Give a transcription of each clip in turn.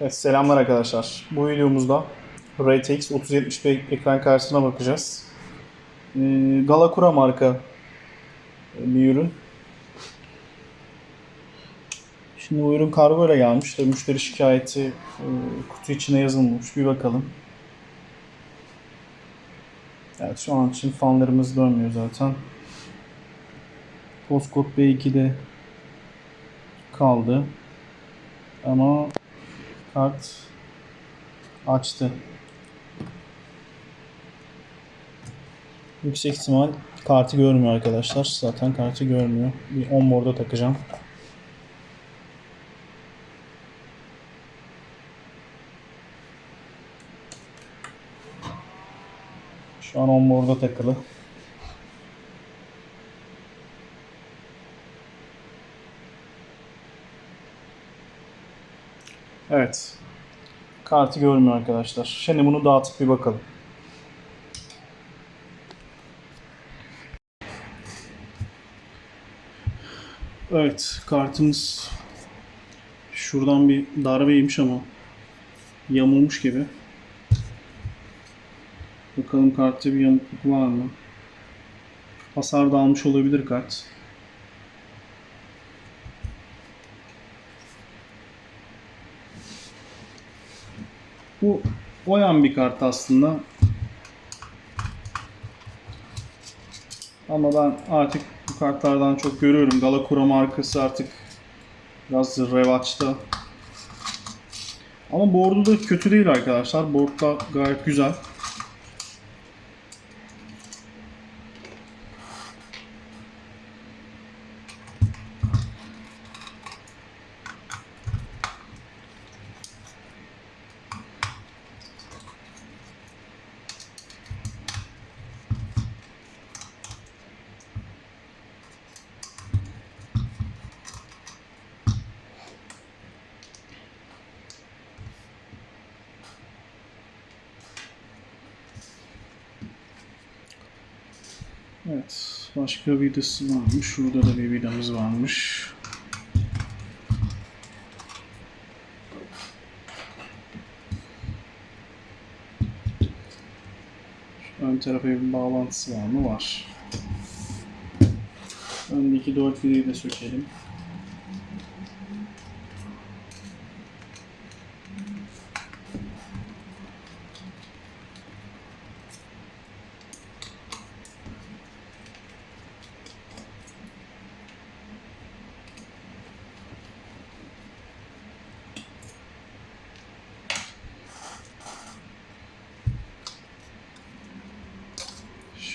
Evet, selamlar arkadaşlar. Bu videomuzda RTX 3070 bir ekran karşısına bakacağız. Ee, Galakura marka bir ürün. Şimdi bu ürün kargo ile gelmiş. Tabii müşteri şikayeti e, kutu içine yazılmış. Bir bakalım. Evet şu an için fanlarımız dönmüyor zaten. Postcode B2'de kaldı. Ama kart açtı. Yüksek ihtimal kartı görmüyor arkadaşlar. Zaten kartı görmüyor. Bir onboard'a takacağım. Şu an onboard'a takılı. Evet. Kartı görmüyor arkadaşlar. Şimdi bunu dağıtıp bir bakalım. Evet, kartımız şuradan bir darbeymiş ama yamulmuş gibi. Bakalım kartta bir yamukluk var mı? Hasar da almış olabilir kart. Bu oyan bir kart aslında. Ama ben artık bu kartlardan çok görüyorum. Galakura markası artık biraz revaçta. Ama board'u da kötü değil arkadaşlar. Board da gayet güzel. Evet. Başka vidası varmış. Şurada da bir vidamız varmış. Şu ön tarafa bir bağlantısı var mı? Var. Öndeki 4 vidayı da sökelim.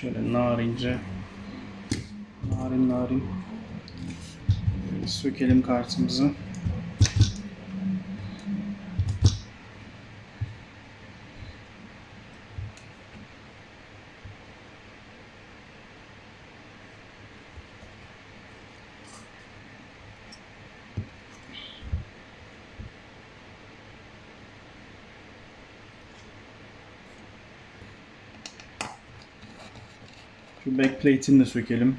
Şöyle narince narin narin sökelim kartımızı. Şu backplate'ini de sökelim.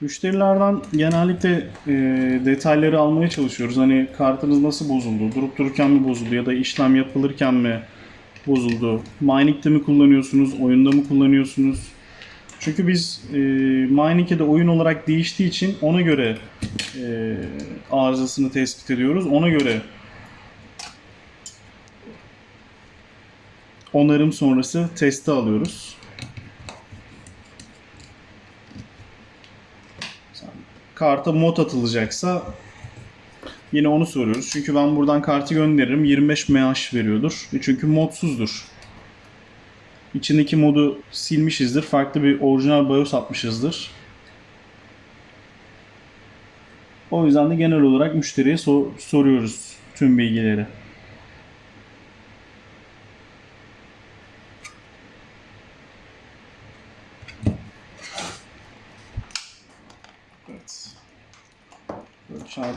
Müşterilerden genellikle e, detayları almaya çalışıyoruz. Hani kartınız nasıl bozuldu, durup dururken mi bozuldu ya da işlem yapılırken mi bozuldu? Mining'de mi kullanıyorsunuz, oyunda mı kullanıyorsunuz? Çünkü biz e, Mining'e de oyun olarak değiştiği için ona göre e, arızasını tespit ediyoruz. Ona göre onarım sonrası testi alıyoruz. Karta mod atılacaksa Yine onu soruyoruz. Çünkü ben buradan kartı gönderirim. 25 mAh veriyordur. Çünkü modsuzdur. İçindeki modu silmişizdir. Farklı bir orijinal BIOS atmışızdır. O yüzden de genel olarak müşteriye sor- soruyoruz tüm bilgileri.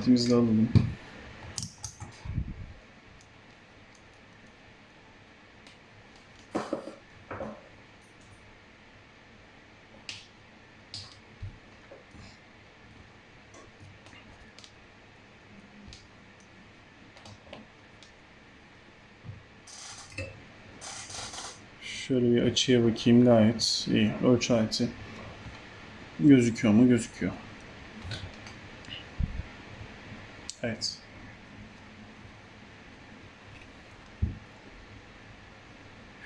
vaktimizi de alalım. Şöyle bir açıya bakayım gayet iyi. Ölçü aleti gözüküyor mu? Gözüküyor. Evet.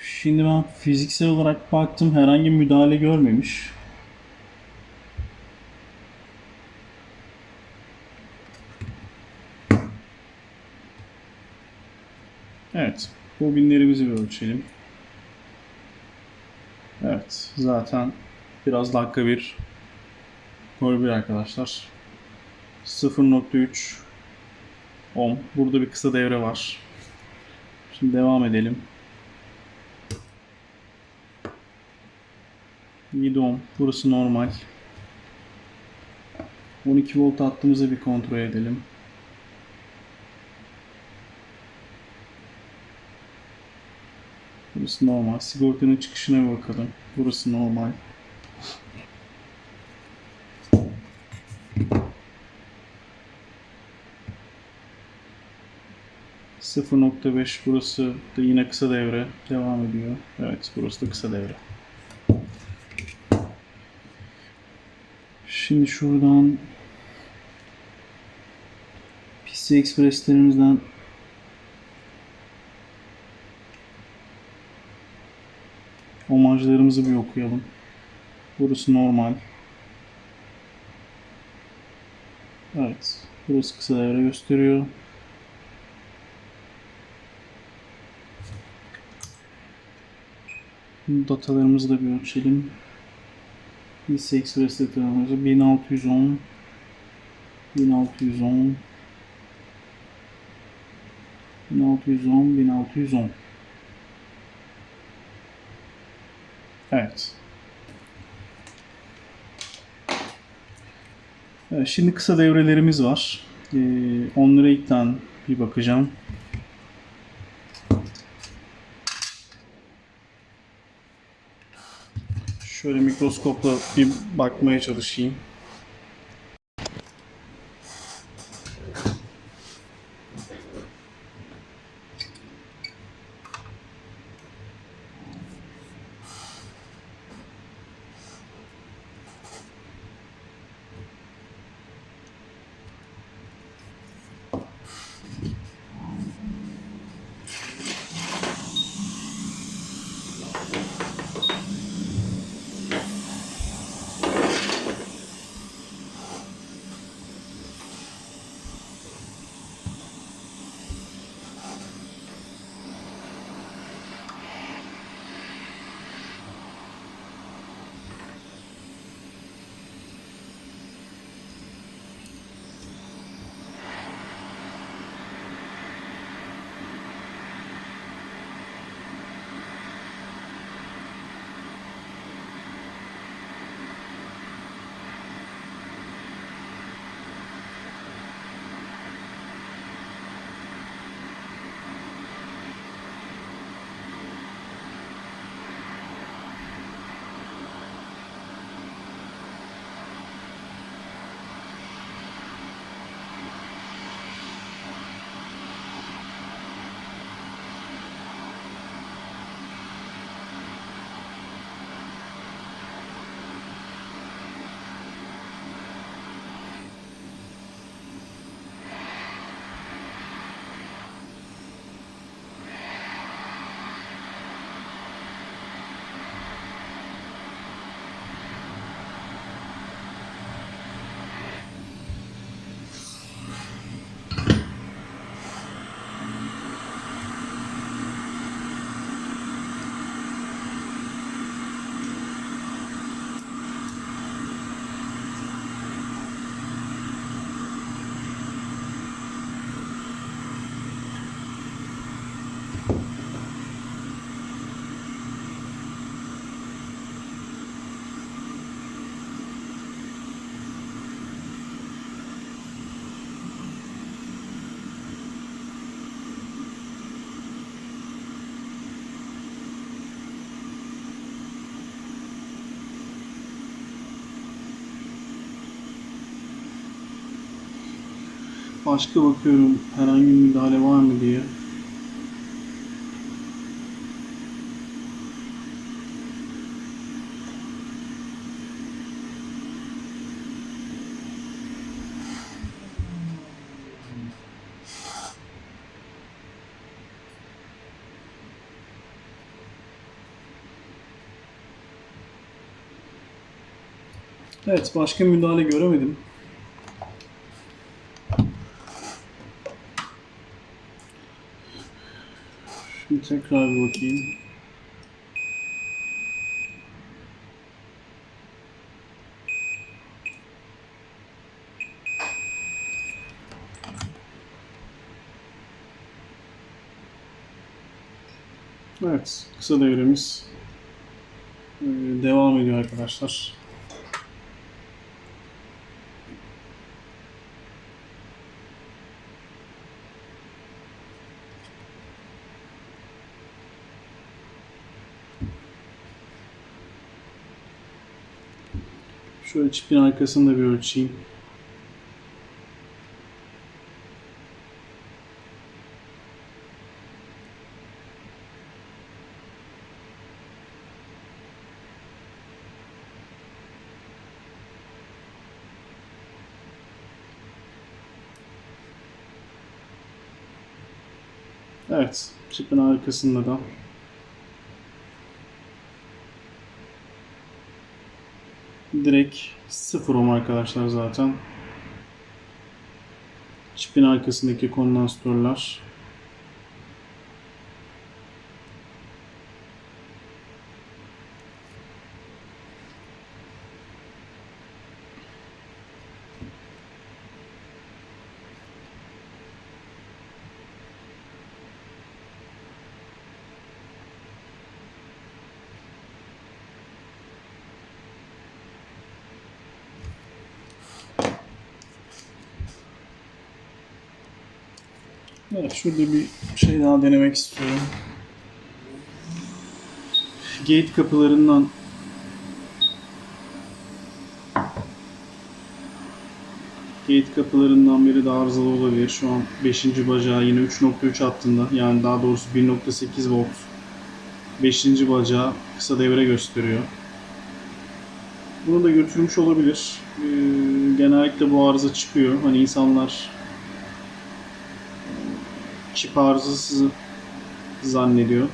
Şimdi ben fiziksel olarak baktım herhangi müdahale görmemiş. Evet. Bobinlerimizi bir ölçelim. Evet. Zaten biraz dakika bir gol bir arkadaşlar. 0.3 ohm. Burada bir kısa devre var. Şimdi devam edelim. 7 ohm. Burası normal. 12 volt attığımızı bir kontrol edelim. Burası normal. Sigortanın çıkışına bir bakalım. Burası normal. ...0.5 burası da yine kısa devre devam ediyor. Evet burası da kısa devre. Şimdi şuradan PC Express'lerimizden Omajlarımızı bir okuyalım. Burası normal. Evet. Burası kısa devre gösteriyor. Datalarımızı da bir ölçelim. PC Express datalarımızı 1610 1610 1610 1610 Evet. Şimdi kısa devrelerimiz var. Ee, onlara ilkten bir bakacağım. Şöyle mikroskopla bir bakmaya çalışayım. Başka bakıyorum herhangi bir müdahale var mı diye. Evet, başka müdahale göremedim. Tekrar bir bakayım. Evet, kısa devremiz e, devam ediyor arkadaşlar. Şöyle çipin arkasını da bir ölçeyim. Evet, çipin arkasında da direkt sıfır ohm arkadaşlar zaten. Çipin arkasındaki kondansatörler. Evet, şurada bir şey daha denemek istiyorum. Gate kapılarından Gate kapılarından biri de arızalı olabilir. Şu an 5. bacağı yine 3.3 hattında. Yani daha doğrusu 1.8 volt. 5. bacağı kısa devre gösteriyor. Bunu da götürmüş olabilir. Ee, genellikle bu arıza çıkıyor. Hani insanlar çip arızası zannediyor.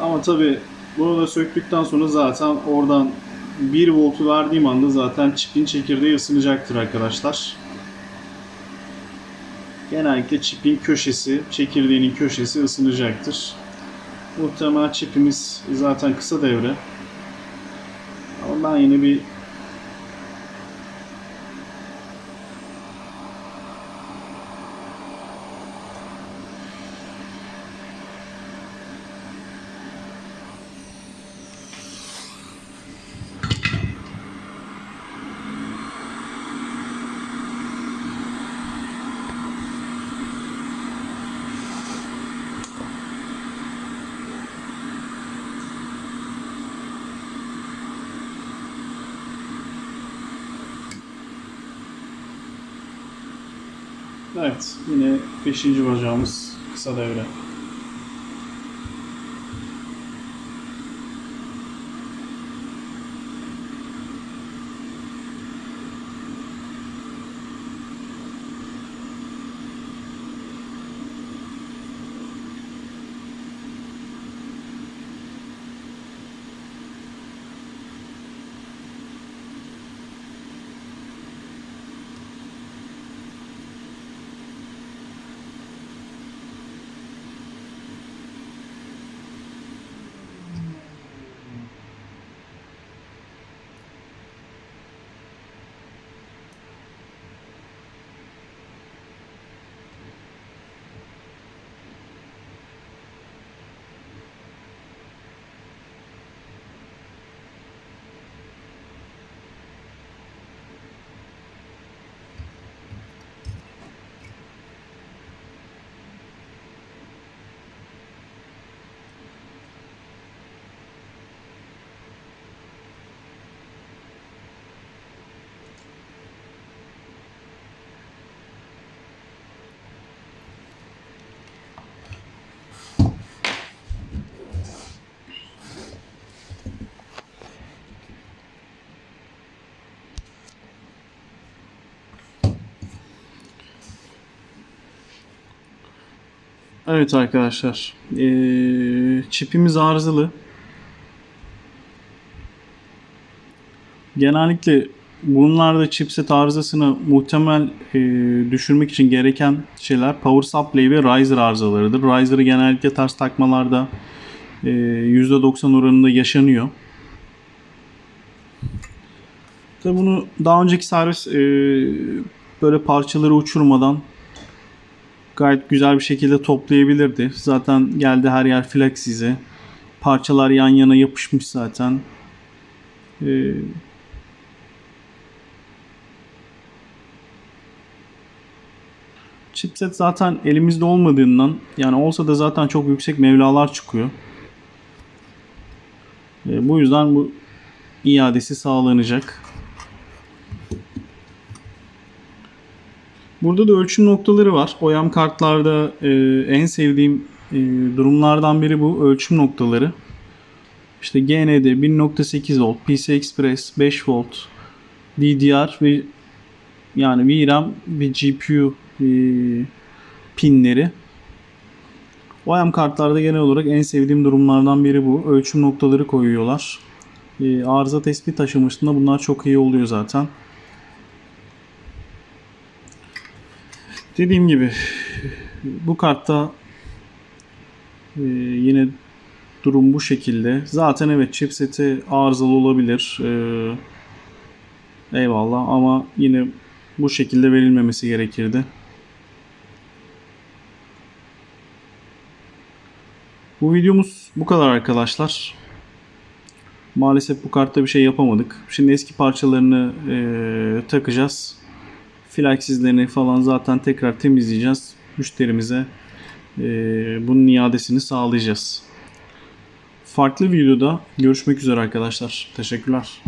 Ama tabi bunu da söktükten sonra zaten oradan 1 voltu verdiğim anda zaten çipin çekirdeği ısınacaktır arkadaşlar. Genellikle çipin köşesi, çekirdeğinin köşesi ısınacaktır. Muhtemelen çipimiz zaten kısa devre. Ama ben yine bir Evet, yine 5. bacağımız kısa devre. Evet arkadaşlar. Ee, çipimiz arızalı. genellikle bunlarda chipset arızasını muhtemel e, düşürmek için gereken şeyler power supply ve riser arızalarıdır. Riser'ı genellikle ters takmalarda e, %90 oranında yaşanıyor. Tabii bunu daha önceki servis e, böyle parçaları uçurmadan gayet güzel bir şekilde toplayabilirdi. Zaten geldi her yer flex izi. Parçalar yan yana yapışmış zaten. Ee, chipset zaten elimizde olmadığından yani olsa da zaten çok yüksek mevlalar çıkıyor. Ee, bu yüzden bu iadesi sağlanacak. Burada da ölçüm noktaları var. OEM kartlarda e, en sevdiğim e, durumlardan biri bu ölçüm noktaları. İşte GND 1.8 volt, PC Express 5 volt, DDR ve yani VRAM ve GPU e, pinleri. OEM kartlarda genel olarak en sevdiğim durumlardan biri bu. Ölçüm noktaları koyuyorlar. E, arıza tespit aşamasında bunlar çok iyi oluyor zaten. Dediğim gibi bu kartta e, yine durum bu şekilde. Zaten evet chipseti arızalı olabilir. E, eyvallah ama yine bu şekilde verilmemesi gerekirdi. Bu videomuz bu kadar arkadaşlar. Maalesef bu kartta bir şey yapamadık. Şimdi eski parçalarını e, takacağız. Flax izlerini falan zaten tekrar temizleyeceğiz. Müşterimize e, bunun iadesini sağlayacağız. Farklı videoda görüşmek üzere arkadaşlar. Teşekkürler.